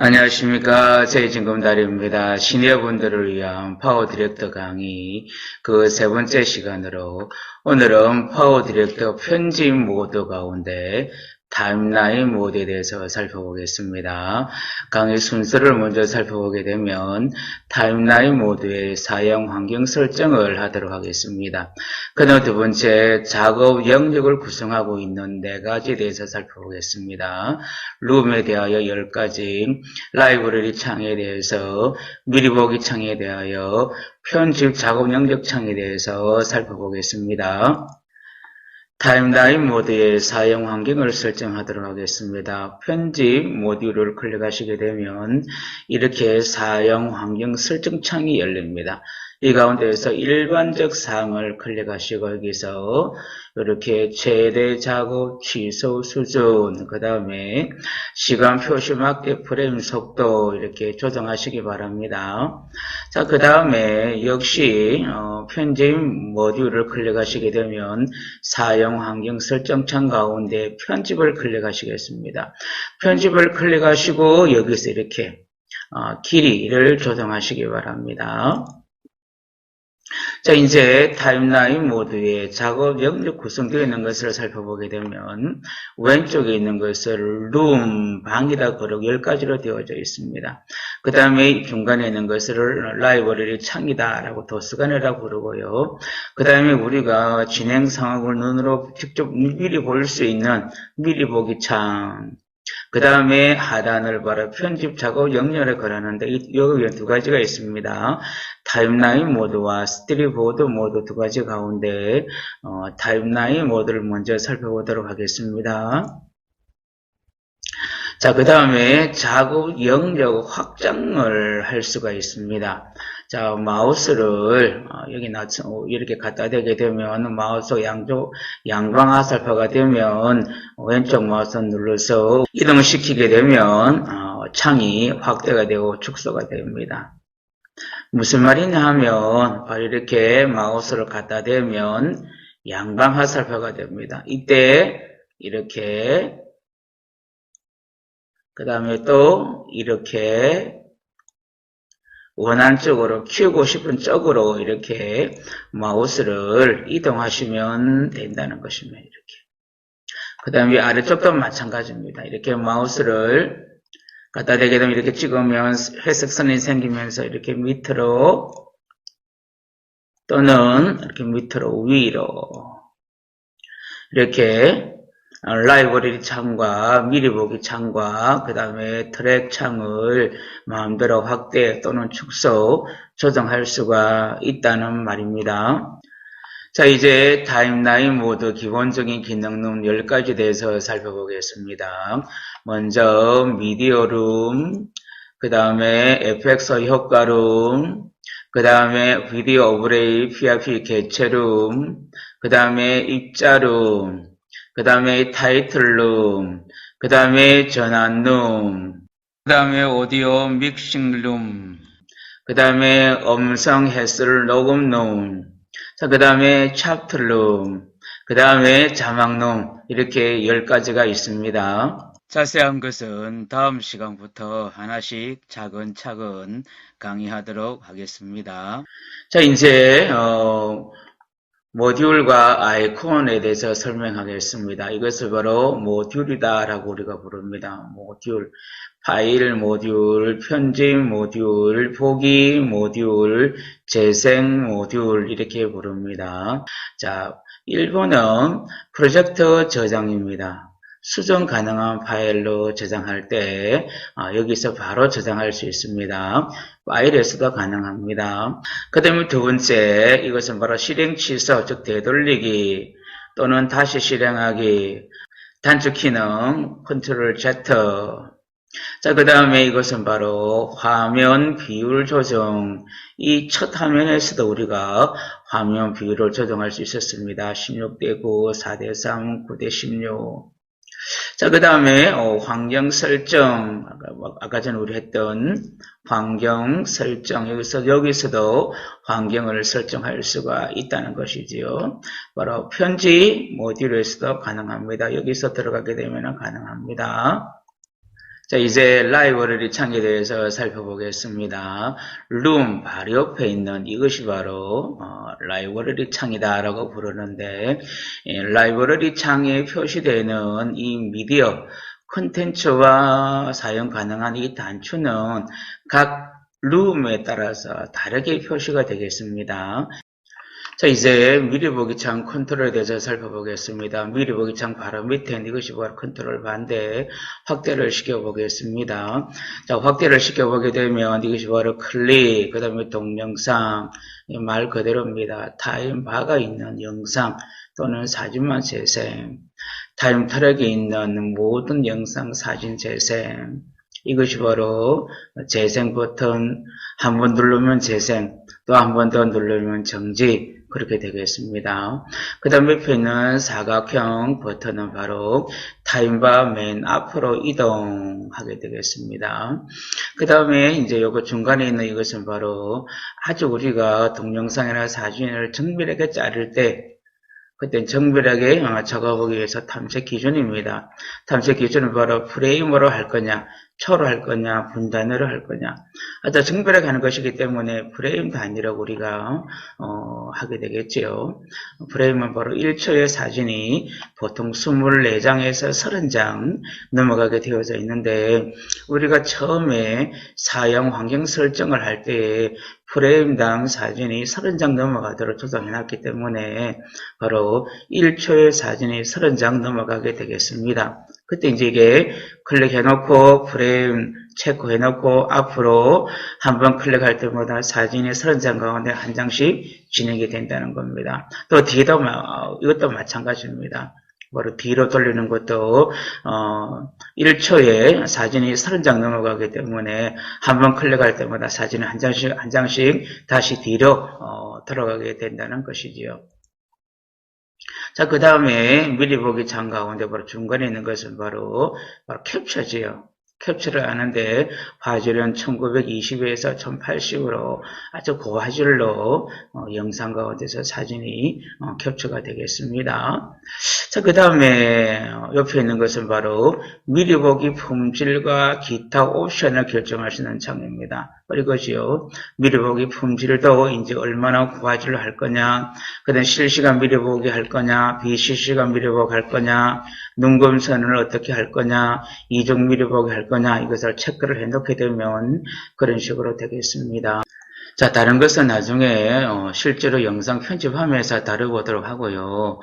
안녕하십니까. 제이진검다리입니다. 시니어분들을 위한 파워 디렉터 강의 그 세 번째 시간으로 오늘은 파워 디렉터 편집 모드 가운데 타임라인 모드에 대해서 살펴보겠습니다. 강의 순서를 먼저 살펴보게 되면 타임라인 모드의 사용 환경 설정을 하도록 하겠습니다. 그 다음 두 번째 작업 영역을 구성하고 있는 네 가지에 대해서 살펴보겠습니다. 룸에 대하여 10가지, 라이브러리 창에 대해서, 미리 보기 창에 대하여, 편집 작업 영역 창에 대해서 살펴보겠습니다. 타임라인 모드의 사용 환경을 설정하도록 하겠습니다. 편집 모듈을 클릭하시게 되면 이렇게 사용 환경 설정 창이 열립니다. 이 가운데에서 일반적 사항을 클릭하시고 여기서 이렇게 최대 작업 취소 수준 그 다음에 시간 표시 맞게 프레임 속도 이렇게 조정하시기 바랍니다. 자, 그 다음에 역시 어, 편집 모듈을 클릭하시게 되면 사용 환경 설정창 가운데 편집을 클릭하시겠습니다. 편집을 클릭하시고 여기서 이렇게 어, 길이를 조정하시기 바랍니다. 자, 이제 타임라인 모드에 작업 영역 구성되어 있는 것을 살펴보게 되면 왼쪽에 있는 것을 룸, 방이다 그러고 10가지로 되어져 있습니다. 그 다음에 중간에 있는 것을 라이브러리 창이다 라고 도스간이라고 부르고요. 그 다음에 우리가 진행 상황을 눈으로 직접 미리 볼 수 있는 미리 보기 창, 그 다음에 하단을 바라 편집 작업 영역에 걸었는데 여기 두 가지가 있습니다. 타임라인 모드와 스트리보드 모드 두 가지 가운데 어, 타임라인 모드를 먼저 살펴보도록 하겠습니다. 자, 그 다음에 작업 영역 확장을 할 수가 있습니다. 자, 마우스를 어, 여기 나 이렇게 갖다 대게 되면 마우스 양쪽 양방 화살표가 되면 왼쪽 마우스 눌러서 이동시키게 되면 어, 창이 확대가 되고 축소가 됩니다. 무슨 말이냐 하면 이렇게 마우스를 갖다 대면 양방 화살표가 됩니다. 이때 이렇게 그 다음에 또 이렇게 원하는 쪽으로 키우고 싶은 쪽으로 이렇게 마우스를 이동하시면 된다는 것입니다. 이렇게. 그 다음에 아래쪽도 마찬가지입니다. 이렇게 마우스를 갖다 대게 되면 이렇게 찍으면 회색선이 생기면서 이렇게 밑으로 또는 이렇게 밑으로 위로 이렇게 라이브러리 창과 미리 보기 창과 그 다음에 트랙 창을 마음대로 확대 또는 축소 조정할 수가 있다는 말입니다. 자 이제 타임라인 모드 기본적인 기능은 10가지 대해서 살펴보겠습니다. 먼저 미디어 룸, 그 다음에 FX 효과 룸, 그 다음에 비디오 오브레이 PRP 개체 룸, 그 다음에 입자 룸, 그 다음에 타이틀룸, 그 다음에 전환룸, 그 다음에 오디오 믹싱룸, 그 다음에 음성 해설 녹음룸, 자, 그 다음에 챕터룸, 그 다음에 자막룸, 이렇게 10가지가 있습니다. 자세한 것은 다음 시간부터 하나씩 차근차근 강의하도록 하겠습니다. 자, 이제, 어, 모듈과 아이콘에 대해서 설명하겠습니다. 이것을 바로 모듈이다라고 우리가 부릅니다. 모듈, 파일 모듈, 편집 모듈, 보기 모듈, 재생 모듈 이렇게 부릅니다. 자, 1번은 프로젝트 저장입니다. 수정 가능한 파일로 저장할 때 어, 여기서 바로 저장할 수 있습니다. 파일에서도 가능합니다. 그 다음에 두 번째 이것은 바로 실행 취소 즉 되돌리기 또는 다시 실행하기 단축 키는 컨트롤 Z 자, 그 다음에 이것은 바로 화면 비율 조정. 이 첫 화면에서도 우리가 화면 비율을 조정할 수 있었습니다. 16대 9, 4대 3, 9대 16. 자, 그 다음에 어, 환경 설정 아까, 뭐, 아까 전에 우리 했던 환경 설정 여기서 여기서도 환경을 설정할 수가 있다는 것이지요. 바로 편지 모듈에서도 가능합니다. 여기서 들어가게 되면 가능합니다. 자, 이제 라이브러리 창에 대해서 살펴보겠습니다. 룸 바로 옆에 있는 이것이 바로 어, 라이브러리 창이다라고 부르는데 예, 라이브러리 창에 표시되는 이 미디어 콘텐츠와 사용 가능한 이 단추는 각 룸에 따라서 다르게 표시가 되겠습니다. 자, 이제 미리 보기 창 컨트롤에 대해서 살펴보겠습니다. 미리 보기 창 바로 밑에 이것이 바로 컨트롤 반대 확대를 시켜보겠습니다. 자, 확대를 시켜보게 되면 이것이 바로 클릭, 그 다음에 동영상, 말 그대로입니다. 타임 바가 있는 영상 또는 사진만 재생, 타임 트랙에 있는 모든 영상, 사진 재생, 이것이 바로 재생 버튼 한 번 누르면 재생, 또 한 번 더 누르면 정지, 그렇게 되겠습니다. 그 다음 옆에 있는 사각형 버튼은 바로 타임바 맨 앞으로 이동하게 되겠습니다. 그 다음에 이제 요거 중간에 있는 이것은 바로 아주 우리가 동영상이나 사진을 정밀하게 자를 때 그때 정밀하게 어, 작업하기 위해서 탐색 기준입니다. 탐색 기준은 바로 프레임으로 할 거냐, 초로 할 거냐, 분단으로 할 거냐. 아주 정밀하게 하는 것이기 때문에 프레임 단위로 우리가 어, 하게 되겠지요. 프레임은 바로 1초의 사진이 보통 24장에서 30장 넘어가게 되어져 있는데 우리가 처음에 사용 환경 설정을 할 때 프레임당 사진이 30장 넘어가도록 조정해 놨기 때문에 바로 1초의 사진이 30장 넘어가게 되겠습니다. 그때 이제 이게 클릭해 놓고 프레임 체크해 놓고 앞으로 한 번 클릭할 때마다 사진이 30장 가운데 한 장씩 진행이 된다는 겁니다. 또 뒤도 이것도 마찬가지입니다. 바로 뒤로 돌리는 것도 어 1초에 사진이 30장 넘어가기 때문에 한 번 클릭할 때마다 사진이 한 장씩 한 장씩 다시 뒤로 어 들어가게 된다는 것이지요. 자, 그 다음에 미리 보기 창 가운데 바로 중간에 있는 것은 바로, 바로 캡처지요. 캡처를 하는데 화질은 1920에서 1080으로 아주 고화질로 어, 영상 가운데서 사진이 어, 캡처가 되겠습니다. 자, 그 다음에 옆에 있는 것은 바로 미리 보기 품질과 기타 옵션을 결정할 수 있는 창입니다. 이것이요. 미리 보기 품질도 이제 얼마나 고화질로 할 거냐, 그 다음 실시간 미리 보기 할 거냐, 비실시간 미리 보기 할 거냐, 눈금선을 어떻게 할 거냐, 이중 미리 보기 할 거냐, 이것을 체크를 해 놓게 되면 그런 식으로 되겠습니다. 자, 다른 것은 나중에 어, 실제로 영상 편집하면서 다뤄보도록 하고요.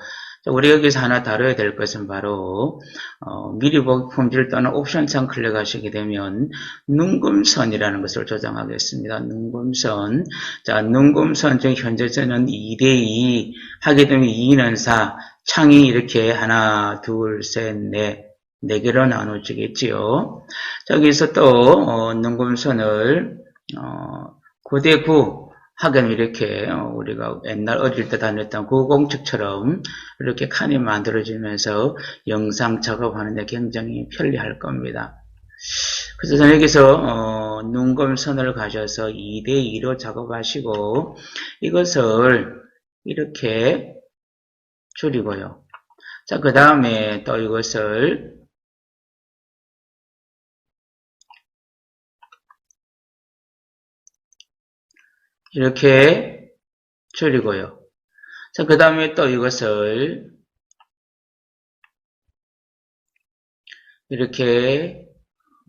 우리 여기서 하나 다뤄야 될 것은 바로 어, 미리 보기 품질 또는 옵션창 클릭하시게 되면 눈금선이라는 것을 조정하겠습니다. 눈금선. 자, 눈금선 중 현재서는 2대2 하게 되면 2는 4, 창이 이렇게 하나, 둘, 셋, 넷, 네 개로 나눠지겠지요. 저기서 또 어, 눈금선을 어, 9대 9 하긴 이렇게 어, 우리가 옛날 어릴 때 다녔던 구공측처럼 이렇게 칸이 만들어지면서 영상 작업하는데 굉장히 편리할 겁니다. 그래서 저는 여기서 어, 눈금선을 가셔서 2대2로 작업하시고 이것을 이렇게 줄이고요. 자, 그 다음에 또 이것을 이렇게 줄이고요. 자, 그 다음에 또 이것을 이렇게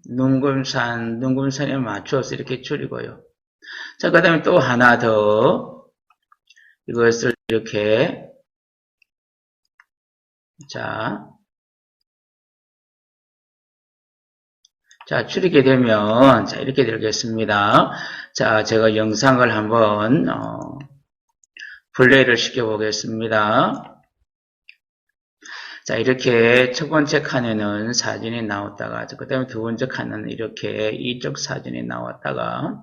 눈금산, 눈금산에 맞춰서 이렇게 줄이고요. 자, 그 다음에 또 하나 더 이것을 이렇게 자, 자, 줄이게 되면, 자, 이렇게 되겠습니다. 자, 제가 영상을 한번, 어, 플레이를 시켜보겠습니다. 자, 이렇게 첫 번째 칸에는 사진이 나왔다가, 그 다음에 두 번째 칸은 이렇게 이쪽 사진이 나왔다가,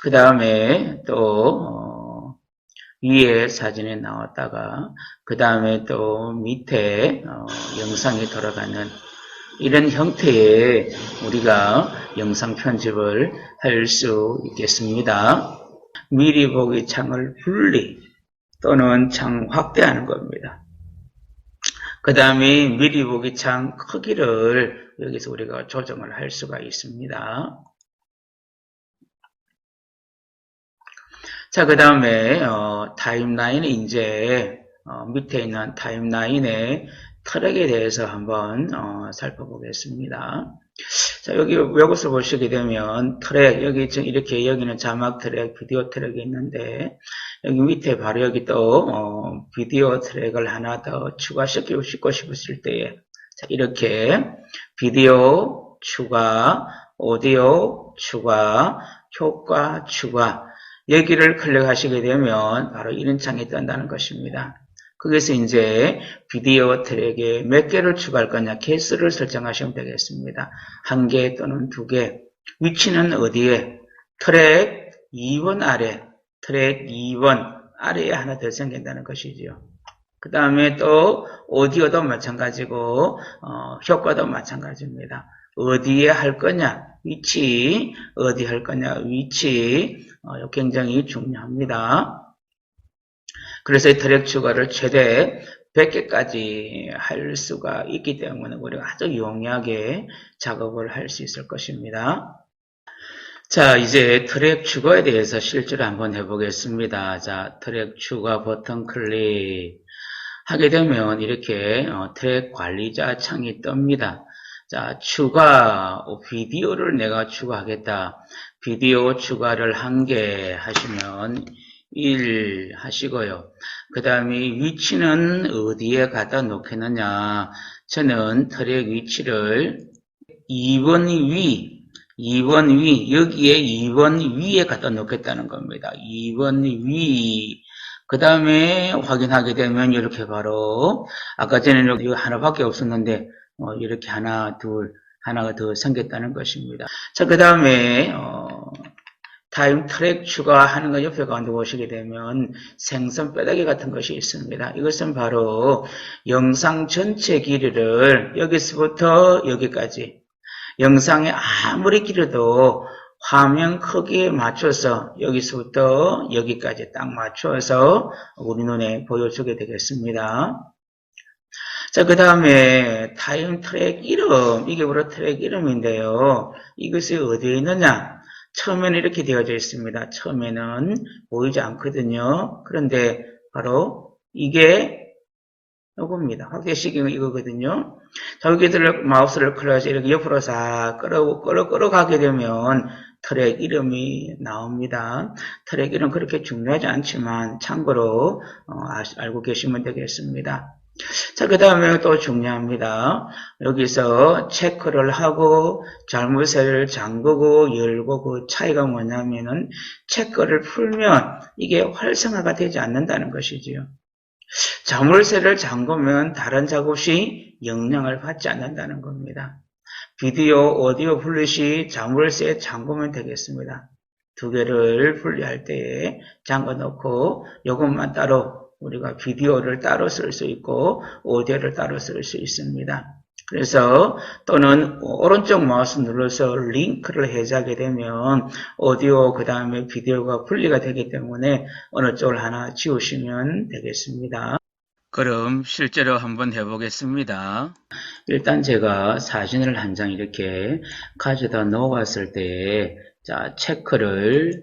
그 다음에 또, 어, 위에 사진이 나왔다가, 그 다음에 또 밑에, 어, 영상이 돌아가는 이런 형태의 우리가 영상 편집을 할 수 있겠습니다. 미리 보기 창을 분리 또는 창 확대하는 겁니다. 그 다음에 미리 보기 창 크기를 여기서 우리가 조정을 할 수가 있습니다. 자, 그 다음에, 어, 타임라인에 이제, 어, 밑에 있는 타임라인의 트랙에 대해서 한번, 어, 살펴보겠습니다. 자, 여기, 이것을 보시게 되면, 트랙, 여기 지금 이렇게, 여기는 자막 트랙, 비디오 트랙이 있는데, 여기 밑에 바로 여기 또, 어, 비디오 트랙을 하나 더 추가시키고 싶고 싶으실 때에, 자, 이렇게, 비디오 추가, 오디오 추가, 효과 추가, 여기를 클릭하시게 되면 바로 이런 창이 뜬다는 것입니다. 거기서 이제 비디오 트랙에 몇 개를 추가할 거냐 개수를 설정하시면 되겠습니다. 한 개 또는 두 개. 위치는 어디에? 트랙 2번 아래, 트랙 2번 아래에 하나 더 생긴다는 것이지요. 그 다음에 또 오디오도 마찬가지고 어, 효과도 마찬가지입니다. 어디에 할 거냐 위치 어디 할 거냐 위치 어, 굉장히 중요합니다. 그래서 이 트랙 추가를 최대 100개까지 할 수가 있기 때문에 우리가 아주 용이하게 작업을 할 수 있을 것입니다. 자, 이제 트랙 추가에 대해서 실제로 한번 해보겠습니다. 자, 트랙 추가 버튼 클릭 하게 되면 이렇게 어, 트랙 관리자 창이 뜹니다. 자, 추가 어, 비디오를 내가 추가하겠다. 비디오 추가를 한 개 하시면 1 하시고요. 그 다음에 위치는 어디에 갖다 놓겠느냐. 저는 트랙 위치를 2번 위, 2번 위, 여기에 2번 위에 갖다 놓겠다는 겁니다. 2번 위. 그 다음에 확인하게 되면 이렇게 바로, 아까 전에는 여기 하나밖에 없었는데, 어, 이렇게 하나, 둘, 하나가 더 생겼다는 것입니다. 자, 그 다음에, 어, 타임 트랙 추가하는 것 옆에 가운데 보시게 되면 생선 뼈다귀 같은 것이 있습니다. 이것은 바로 영상 전체 길이를 여기서부터 여기까지 영상에 아무리 길어도 화면 크기에 맞춰서 여기서부터 여기까지 딱 맞춰서 우리 눈에 보여주게 되겠습니다. 자, 그 다음에 타임 트랙 이름, 이게 바로 트랙 이름인데요. 이것이 어디에 있느냐? 처음에는 이렇게 되어져 있습니다. 처음에는 보이지 않거든요. 그런데 바로 이게 요겁니다. 확대식이 이거거든요. 자, 여기들 마우스를 클릭해서 이렇게 옆으로 싹 끌어, 끌어, 끌어 가게 되면 트랙 이름이 나옵니다. 트랙 이름 그렇게 중요하지 않지만 참고로 어, 알고 계시면 되겠습니다. 자, 그 다음에 또 중요합니다. 여기서 체크를 하고 잘못을 잠그고 열고 그 차이가 뭐냐면은 체크를 풀면 이게 활성화가 되지 않는다는 것이지요. 자물쇠를 잠그면 다른 작업이 영향을 받지 않는다는 겁니다. 비디오, 오디오 분리시 자물쇠 잠그면 되겠습니다. 두 개를 분리할 때에 잠궈 놓고 이것만 따로 우리가 비디오를 따로 쓸 수 있고 오디오를 따로 쓸 수 있습니다. 그래서 또는 오른쪽 마우스 눌러서 링크를 해제하게 되면 오디오 그 다음에 비디오가 분리가 되기 때문에 어느 쪽을 하나 지우시면 되겠습니다. 그럼 실제로 한번 해보겠습니다. 일단 제가 사진을 한 장 이렇게 가져다 놓았을 때 자, 체크를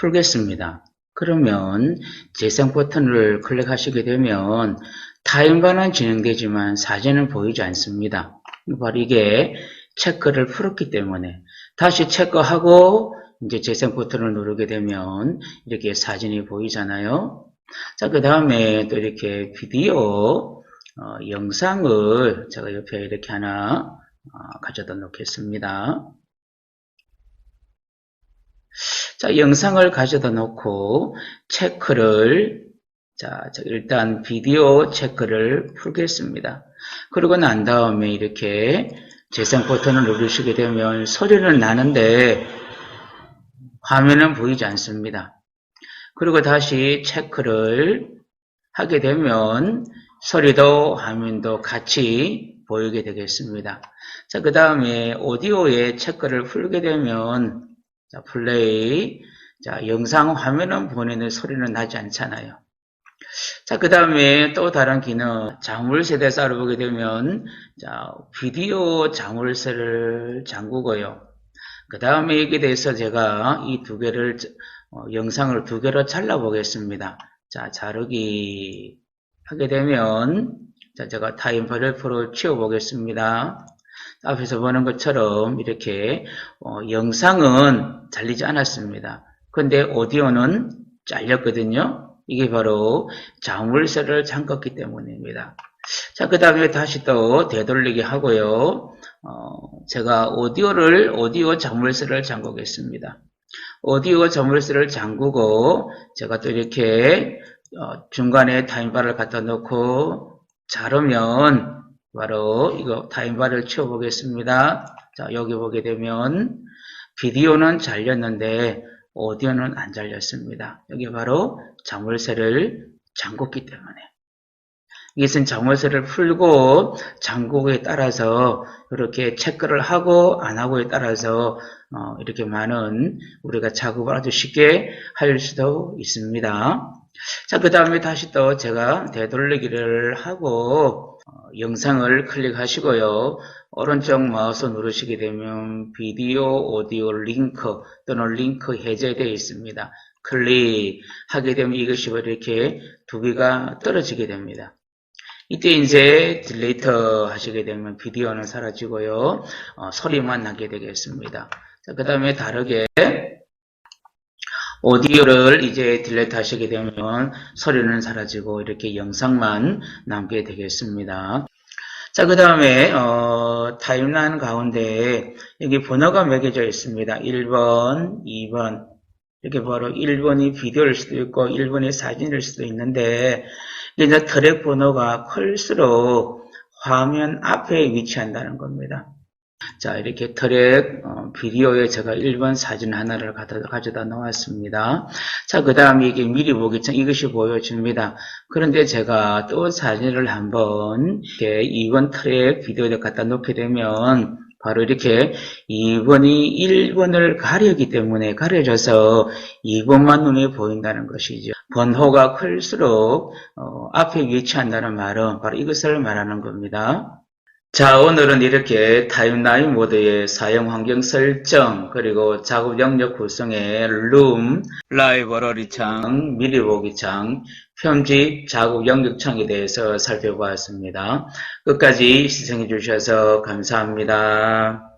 풀겠습니다. 그러면 재생 버튼을 클릭하시게 되면 타임반은 진행되지만 사진은 보이지 않습니다. 바로 이게 체크를 풀었기 때문에 다시 체크하고 이제 재생 버튼을 누르게 되면 이렇게 사진이 보이잖아요. 자, 그 다음에 또 이렇게 비디오 어, 영상을 제가 옆에 이렇게 하나 어, 가져다 놓겠습니다. 자, 영상을 가져다 놓고 체크를 자, 일단 비디오 체크를 풀겠습니다. 그러고 난 다음에 이렇게 재생 버튼을 누르시게 되면 소리는 나는데 화면은 보이지 않습니다. 그리고 다시 체크를 하게 되면 소리도 화면도 같이 보이게 되겠습니다. 자, 그 다음에 오디오에 체크를 풀게 되면 자, 플레이. 자, 영상 화면은 보내는 소리는 나지 않잖아요. 자, 그 다음에 또 다른 기능, 자물쇠 대해서 알아보게 되면, 자, 비디오 자물쇠를 잠그고요. 그 다음에 여기에 대해서 제가 이 두 개를, 어, 영상을 두 개로 잘라보겠습니다. 자, 자르기 하게 되면, 자, 제가 타임파일 프로 치워보겠습니다. 앞에서 보는 것처럼 이렇게, 어, 영상은 잘리지 않았습니다. 근데 오디오는 잘렸거든요. 이게 바로 자물쇠를 잠갔기 때문입니다. 자, 그 다음에 다시 또 되돌리기 하고요. 어, 제가 오디오를, 오디오 자물쇠를 잠그겠습니다. 오디오 자물쇠를 잠그고, 제가 또 이렇게, 어, 중간에 타임바를 갖다 놓고, 자르면, 바로 이거 타임바를 치워보겠습니다. 자, 여기 보게 되면, 비디오는 잘렸는데, 오디오는 안 잘렸습니다. 여기 바로 자물쇠를 잠궜기 때문에. 이것은 자물쇠를 풀고 잠그고에 따라서 이렇게 체크를 하고 안 하고에 따라서 어, 이렇게 많은 우리가 작업을 아주 쉽게 할 수도 있습니다. 자, 그 다음에 다시 또 제가 되돌리기를 하고 어, 영상을 클릭하시고요. 오른쪽 마우스 누르시게 되면 비디오, 오디오 링크 또는 링크 해제되어 있습니다. 클릭하게 되면 이것이 이렇게 두 개가 떨어지게 됩니다. 이때 이제 딜레이터 하시게 되면 비디오는 사라지고요. 어, 소리만 나게 되겠습니다. 그 다음에 다르게 오디오를 이제 딜레이트 하시게 되면 소리는 사라지고 이렇게 영상만 남게 되겠습니다. 자, 그 다음에, 어, 타임라인 가운데 여기 번호가 매겨져 있습니다. 1번, 2번. 이렇게 바로 1번이 비디오일 수도 있고 1번이 사진일 수도 있는데 이제 트랙 번호가 클수록 화면 앞에 위치한다는 겁니다. 자, 이렇게 트랙 어, 비디오에 제가 1번 사진 하나를 가져다, 가져다 놓았습니다. 자, 그 다음에 이게 미리 보기 전 이것이 보여집니다. 그런데 제가 또 사진을 한번 이렇게 2번 트랙 비디오에 갖다 놓게 되면 바로 이렇게 2번이 1번을 가려기 때문에 가려져서 2번만 눈에 보인다는 것이죠. 번호가 클수록 어, 앞에 위치한다는 말은 바로 이것을 말하는 겁니다. 자, 오늘은 이렇게 타임라인 모드의 사용 환경 설정, 그리고 작업 영역 구성의 룸, 라이브러리 창, 미리 보기 창, 편집, 작업 영역 창에 대해서 살펴보았습니다. 끝까지 시청해 주셔서 감사합니다.